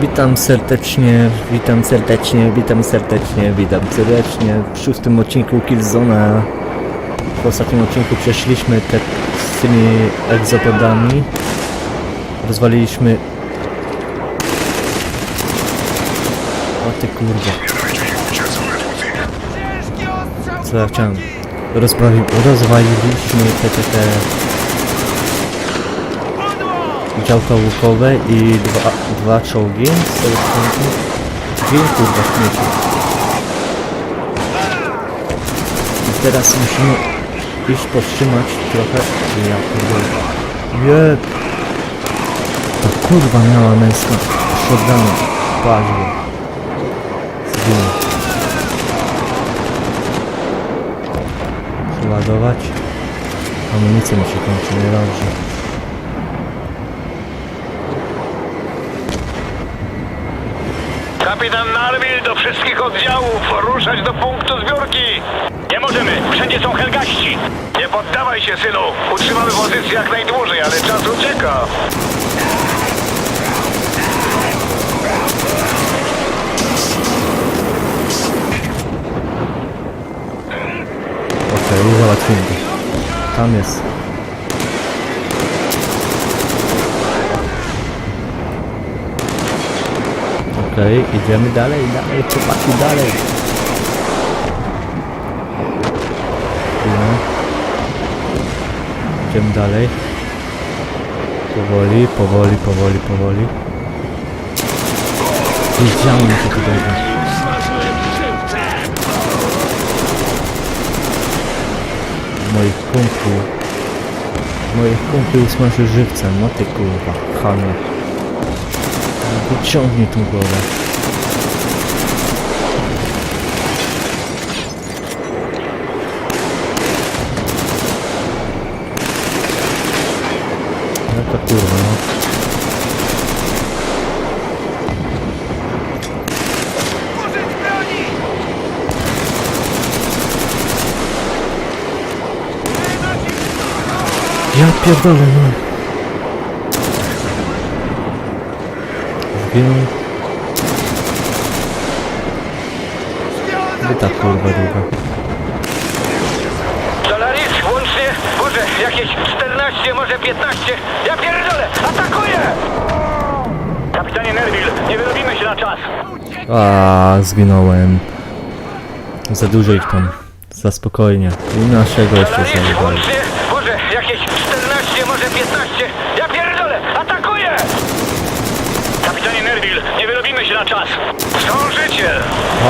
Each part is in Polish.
Witam serdecznie, witam serdecznie, witam serdecznie, witam serdecznie w szóstym odcinku Killzona. W ostatnim odcinku przeszliśmy te z tymi egzopodami. Rozwaliliśmy... O ty kurwa. Co ja chciałem? Rozwali... Rozwaliliśmy te, te, te działka łukowe i dwa, dwa czołgi z tego pamiętam. Dwie kurwa śmieci. I teraz musimy iść powstrzymać trochę. Ja pierdolę. Jeb! To kurwa miała męska shotguna. Paźnie. Zginął. Przeładować. Amunicja mi się kończy, niedobrze. Kapitan Narville do wszystkich oddziałów, ruszać do punktu zbiórki! Nie możemy, wszędzie są helgaści! Nie poddawaj się, synu! Utrzymamy pozycję jak najdłużej, ale czas ucieka! Okej, załatwimy go. Tam jest. Okej, idziemy dalej, dalej, chłopaki, dalej. Idziemy dalej. Powoli, powoli, powoli, powoli. Wiedziałem, że tu dojdzie. moich kumpli. Moich kumpli usmaży żywcem, no ty kurwa, chamie. Wyciągnij tą głowę. To kurwa, no. Ja pierdolę, no. Zginął. Gdzie ta kurwa długa? Solaris, łącznie, Boże, jakieś 14, może 15! Ja pierdolę! Atakuję! Kapitanie Nerville, nie wyrobimy się na czas! A, zginąłem. Za dużo ich tam. Za spokojnie. I naszego jeszcze Solaris, zajebali. łącznie, Boże, jakieś 14, może 15! Ja pierdolę! Atakuję! Kapitanie Nerville, nie wyrobimy się na czas! Zdążycie!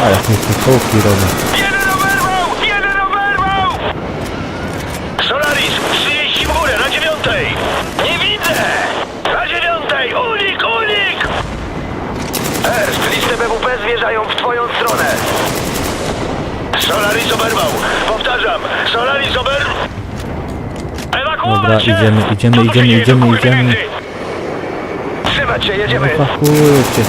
A, jak mi te kołki robią. Jeden oberwał! Jeden oberwał! Solaris, 30 w górę, na dziewiątej! Nie widzę! Na dziewiątej! Unik, unik! Erst, listę BWP zwierzają w twoją stronę. Solaris oberwał! Powtarzam, Solaris ober... Ewakuować Dobra, się! idziemy, idziemy, Co tu idziemy, dzieje, idziemy, idziemy. pieniędzy? Trzymać się, jedziemy! Pakujcie.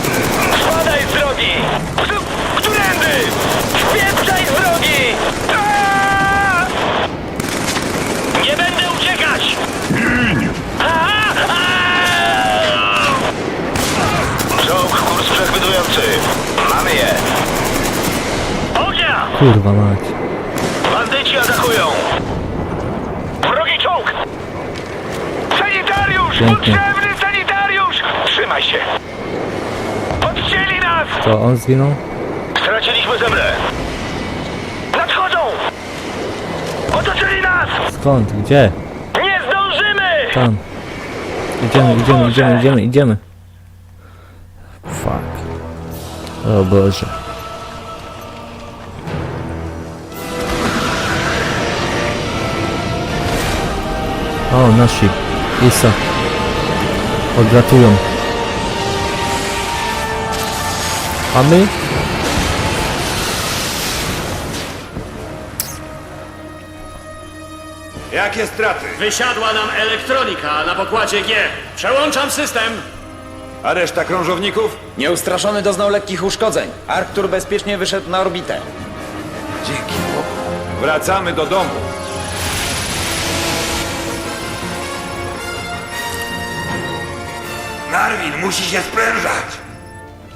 Kurwa mać. Bandyci atakują! Wrogi czołg! Sanitariusz! Pięknie. Potrzebny sanitariusz! Trzymaj się! Odcięli nas! To on zginął? Straciliśmy zemrę! Nadchodzą! Otoczyli nas! Skąd? Gdzie? Nie zdążymy! Tam. Idziemy, idziemy, idziemy, idziemy, idziemy. Fuck. O Boże. O, nasi. Isa. Odlatują. A my? Jakie straty? Wysiadła nam elektronika na pokładzie G. Przełączam system. A reszta krążowników? Nieustraszony doznał lekkich uszkodzeń. Arctur bezpiecznie wyszedł na orbitę. Dzięki Bogu. Wracamy do domu. Narwin musi się sprężać.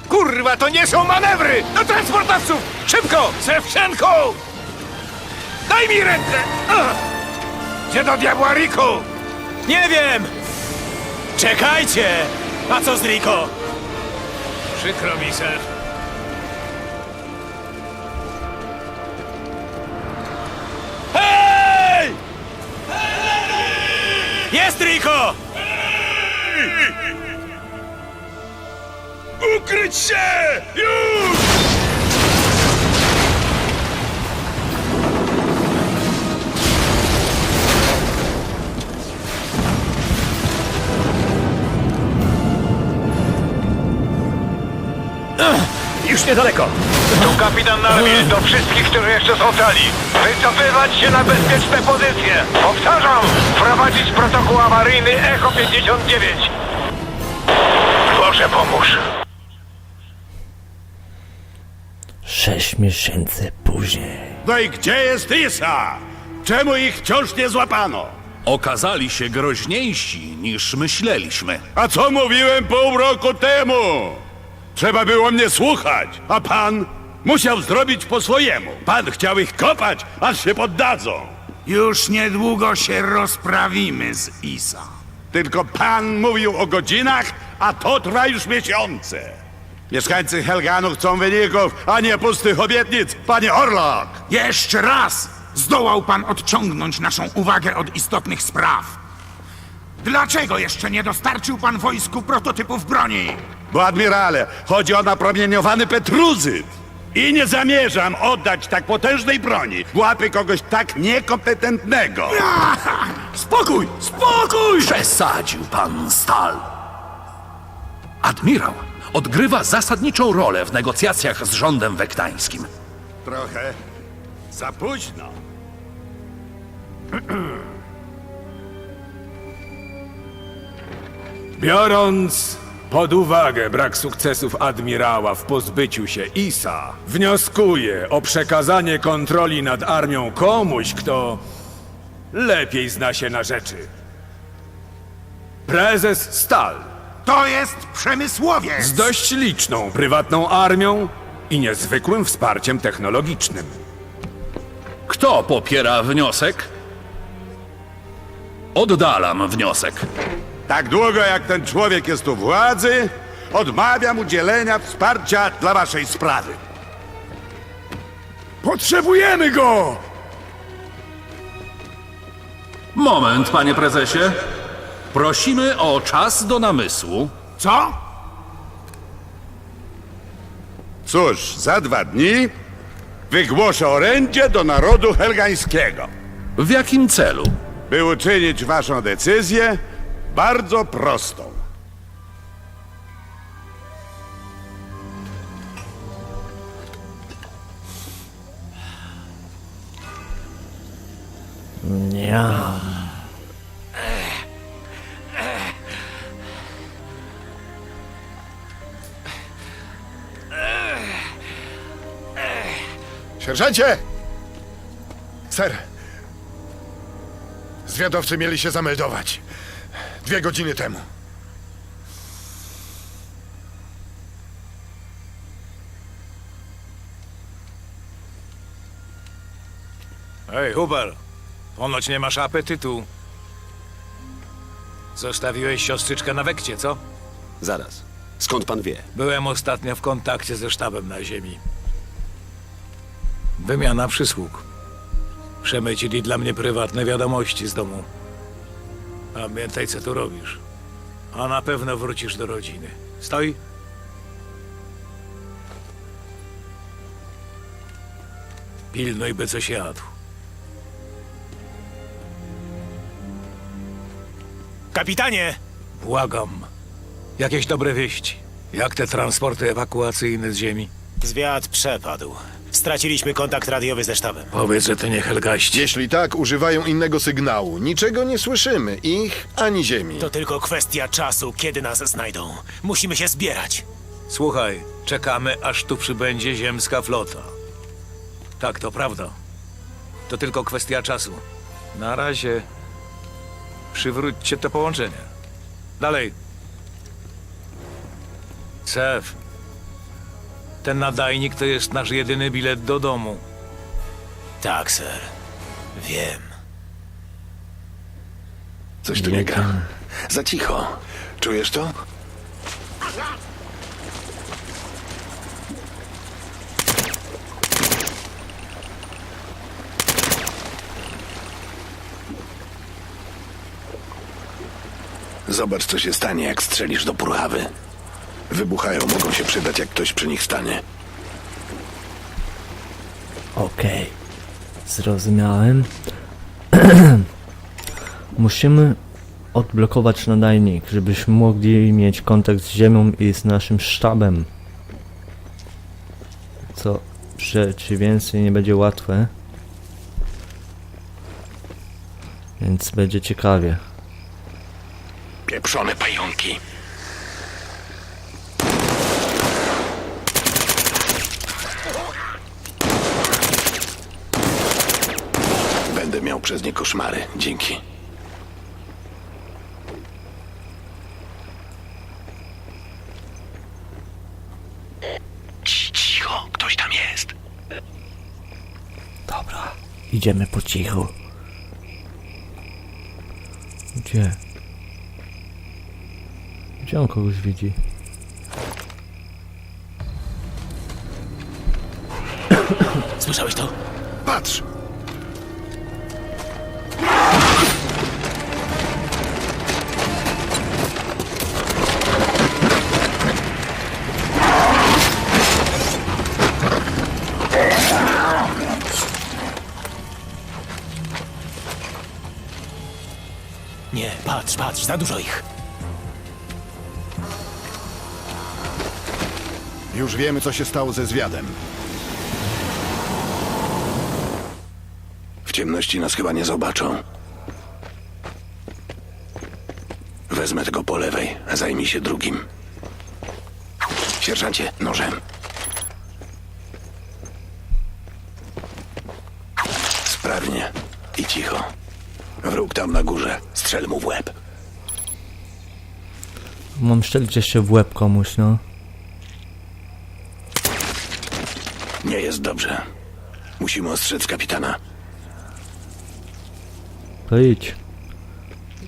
Kurwa, to nie są manewry! Do transportowców! Szybko! Sewczenko! Daj mi rękę! Gdzie do diabła Riku? Nie wiem! Czekajcie! A co z Rico? Przykro mi, ser. Hej! Jest Rico! Ukryć się! Już! Już niedaleko. Tu kapitan Narwil do wszystkich, którzy jeszcze są cali. Wycofywać się na bezpieczne pozycje. Powtarzam, prowadzić protokół awaryjny Echo 59. Boże pomóż. Sześć miesięcy później. No i gdzie jest Isa? Czemu ich wciąż nie złapano? Okazali się groźniejsi niż myśleliśmy. A co mówiłem pół roku temu? Trzeba było mnie słuchać, a pan musiał zrobić po swojemu. Pan chciał ich kopać, aż się poddadzą. Już niedługo się rozprawimy z Isa. Tylko pan mówił o godzinach, a to trwa już miesiące. Mieszkańcy Helganu chcą wyników, a nie pustych obietnic, panie Orlok! Jeszcze raz zdołał pan odciągnąć naszą uwagę od istotnych spraw. Dlaczego jeszcze nie dostarczył pan wojsku prototypów broni? Bo admirale, chodzi o napromieniowany petruzyt. I nie zamierzam oddać tak potężnej broni w łapy kogoś tak niekompetentnego. Spokój! Spokój! Przesadził pan Stal. Admirał odgrywa zasadniczą rolę w negocjacjach z rządem wektańskim. Trochę za późno. Biorąc pod uwagę brak sukcesów admirała w pozbyciu się Isa, wnioskuję o przekazanie kontroli nad armią komuś, kto lepiej zna się na rzeczy. Prezes Stal To jest przemysłowiec! z dość liczną prywatną armią i niezwykłym wsparciem technologicznym. Kto popiera wniosek? Oddalam wniosek. Tak długo jak ten człowiek jest u władzy, odmawiam udzielenia wsparcia dla waszej sprawy. Potrzebujemy go! Moment, panie prezesie. Prosimy o czas do namysłu. Co? Cóż, za dwa dni wygłoszę orędzie do narodu helgańskiego, W jakim celu? by uczynić waszą decyzję bardzo prostą. Ja. Sierżancie! Ser. Zwiadowcy mieli się zameldować. Dwie godziny temu. Hej, Hubel. Ponoć nie masz apetytu. Zostawiłeś siostrzyczkę na wekcie, co? Zaraz. Skąd pan wie? Byłem ostatnio w kontakcie ze sztabem na ziemi. Wymiana przysług. Przemycili dla mnie prywatne wiadomości z domu. Pamiętaj, co tu robisz. A na pewno wrócisz do rodziny. Stoi? Pilnuj, by coś jadł. Kapitanie! Błagam. Jakieś dobre wieści. Jak te transporty ewakuacyjne z ziemi? Zwiat przepadł. Straciliśmy kontakt radiowy ze sztabem. Powiedz, że to nie Helgaści. Jeśli tak, używają innego sygnału. Niczego nie słyszymy. Ich ani ziemi. To tylko kwestia czasu, kiedy nas znajdą. Musimy się zbierać. Słuchaj, czekamy, aż tu przybędzie ziemska flota. Tak, to prawda. To tylko kwestia czasu. Na razie przywróćcie to połączenie. Dalej. Sef, Ten nadajnik to jest nasz jedyny bilet do domu. Tak, ser. Wiem. Coś tu nie gra. Za cicho. Czujesz to? Zobacz, co się stanie, jak strzelisz do purchawy. Wybuchają, mogą się przydać, jak ktoś przy nich stanie. Okej. Zrozumiałem. Musimy odblokować nadajnik, żebyśmy mogli mieć kontakt z Ziemią i z naszym sztabem. Co w przeciwieństwie nie będzie łatwe. Więc będzie ciekawie. Pieprzone pająki. Będę miał przez nie koszmary. Dzięki. Cicho, ktoś tam jest. Dobra, idziemy po cichu. Gdzie? Gdzie on kogoś widzi? Słyszałeś to? Patrz! Nie, patrz, patrz, za dużo ich. Już wiemy, co się stało ze zwiadem. W ciemności nas chyba nie zobaczą. Wezmę tego po lewej, a zajmij się drugim. Sierżancie, nożem. Sprawnie i cicho. Wróg tam na górze. Strzel mu w łeb. Mam szczelić jeszcze w łeb komuś, no. Nie jest dobrze. Musimy ostrzec kapitana. To idź.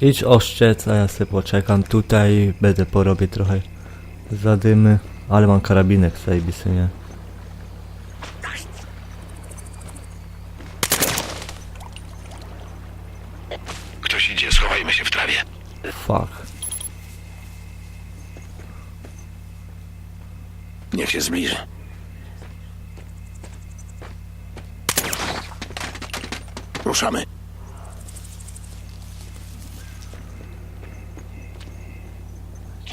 Idź oszczec, a ja sobie poczekam tutaj, będę porobię trochę zadymy, ale mam karabinek zajebisty, nie? Niech się zbliży. Ruszamy.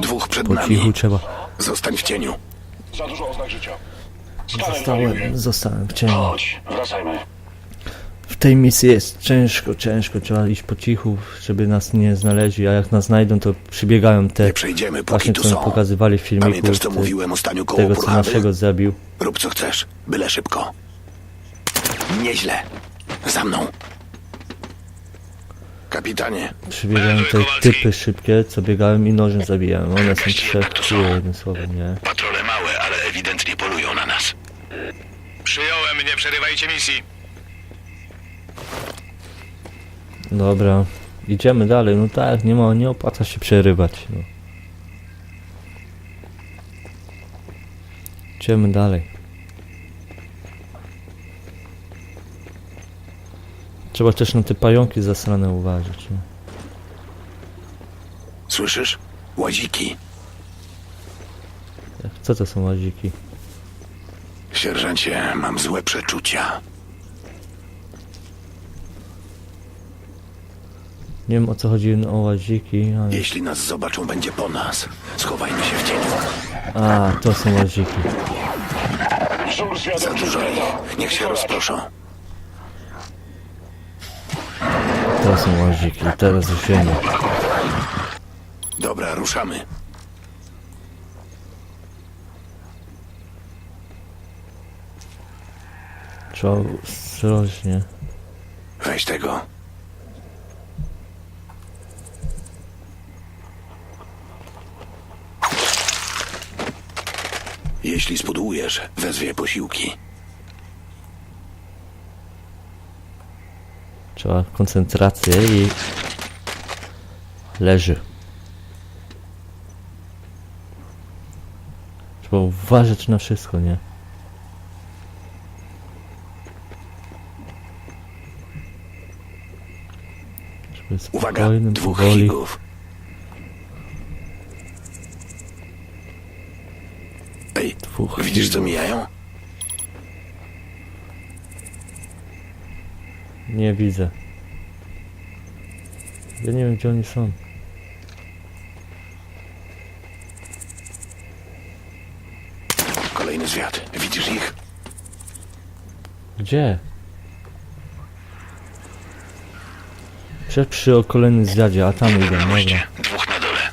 Dwóch przed Po cichu nami. trzeba. Zostań w cieniu. Zostałem, zostałem w cieniu. W tej misji jest ciężko, ciężko, trzeba iść po cichu, żeby nas nie znaleźli, a jak nas znajdą, to przybiegają te, Nie przejdziemy, póki właśnie co mi są. pokazywali w filmiku, Pamiętasz, co te- mówiłem ostatnio koło tego co naszego zabił. Rób co chcesz, byle szybko. Nieźle. Za mną. Kapitanie, Przybiegają te typy szybkie, co biegałem i nożem zabijałem. One są trzech, czuje jednym słowem, nie? patrole małe, ale ewidentnie polują na nas. Przyjąłem, nie przerywajcie misji. Dobra, idziemy dalej, no tak, nie ma, nie opłaca się przerywać, no. Idziemy dalej. Trzeba też na te pająki zasrane uważać, no. Słyszysz? Łaziki. Co to są łaziki? Sierżancie, mam złe przeczucia. Nie wiem o co chodzi o łaziki, ale... Jeśli nas zobaczą, będzie po nas. Schowajmy się w cieniu. A, to są łaziki. Za dużo ich. Niech się rozproszą. To są łaziki, teraz już wiemy. Dobra, ruszamy. Trzeba ostrożnie. Weź tego. Jeśli spudłujesz, wezwie posiłki. Trzeba koncentrację i... Leży. Trzeba uważać na wszystko, nie? Uwaga, dwóch higów. Ej, Dwóch widzisz co mijają? Nie widzę. Ja nie wiem gdzie oni są. Kolejny zwiat. Widzisz ich? Gdzie? Przed przy o kolejnym zwiadzie, a tam idę, dobra na dole.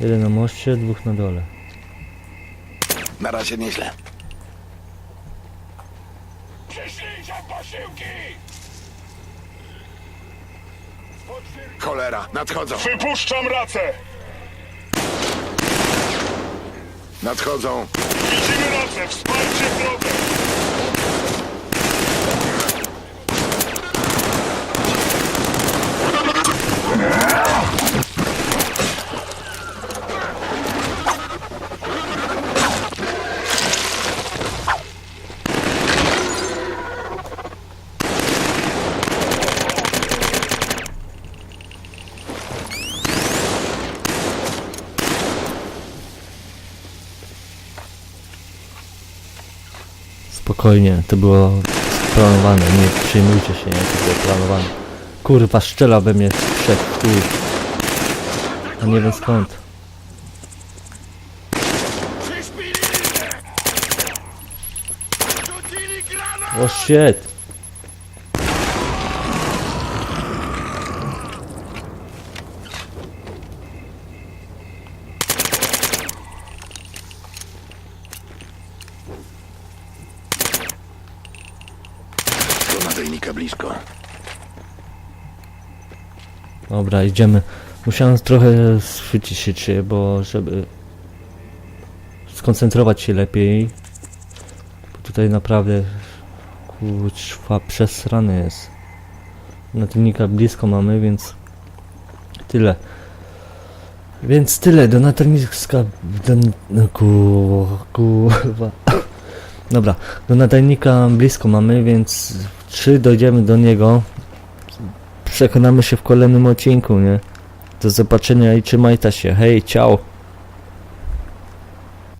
Jeden na moście, dwóch na dole. Na razie nieźle. Przyszlijcie posiłki! Cholera, nadchodzą. Wypuszczam racę! Nadchodzą. Widzimy racę! Wsparcie w drodze! Spokojnie, to było planowane, nie przejmujcie się, nie, to było planowane. Kurwa, szczela we mnie wszedł, chuj. A nie wiem skąd. O shit! Do nadajnika blisko. Dobra, idziemy. Musiałem trochę schwycić się bo żeby skoncentrować się lepiej. Bo tutaj naprawdę kurczwa przesrany jest. Natylnika blisko mamy, więc tyle. Więc tyle, do natylnika... Do, no, ku, kurwa. Dobra, do nadajnika blisko mamy, więc czy dojdziemy do niego, przekonamy się w kolejnym odcinku, nie? Do zobaczenia i trzymajcie się. Hej, ciao!